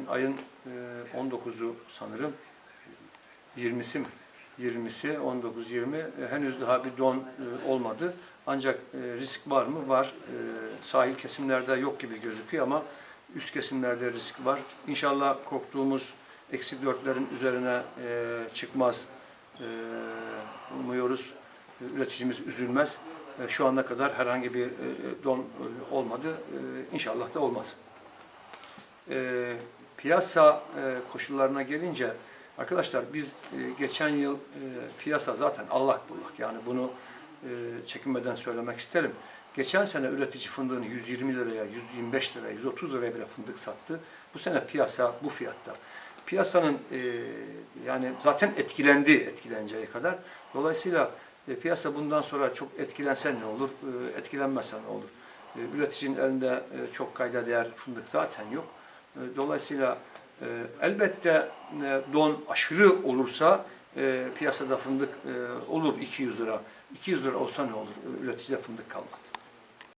bugün ayın e, 19'u sanırım. 20'si mi? 20'si, 19, 20 e, henüz daha bir don e, olmadı. Ancak e, risk var mı? Var. E, sahil kesimlerde yok gibi gözüküyor ama üst kesimlerde risk var. İnşallah korktuğumuz eksi dörtlerin üzerine e, çıkmaz. E, umuyoruz. E, Üreticimiz üzülmez. E, şu ana kadar herhangi bir e, don e, olmadı. E, İnşallah da olmaz. Piyasa e, koşullarına gelince arkadaşlar biz e, geçen yıl e, piyasa zaten allak bullak yani bunu e, çekinmeden söylemek isterim. Geçen sene üretici fındığını 120 liraya, 125 liraya, 130 liraya bile fındık sattı. Bu sene piyasa bu fiyatta. Piyasanın e, yani zaten etkilendi etkileneceği kadar. Dolayısıyla e, piyasa bundan sonra çok etkilense ne olur, e, etkilenmezse ne olur? E, üreticinin elinde e, çok kayda değer fındık zaten yok. E, Dolayısıyla e, elbette e, don aşırı olursa piyasada fındık olur 200 lira. 200 lira olsa ne olur? Üreticide fındık kalmadı.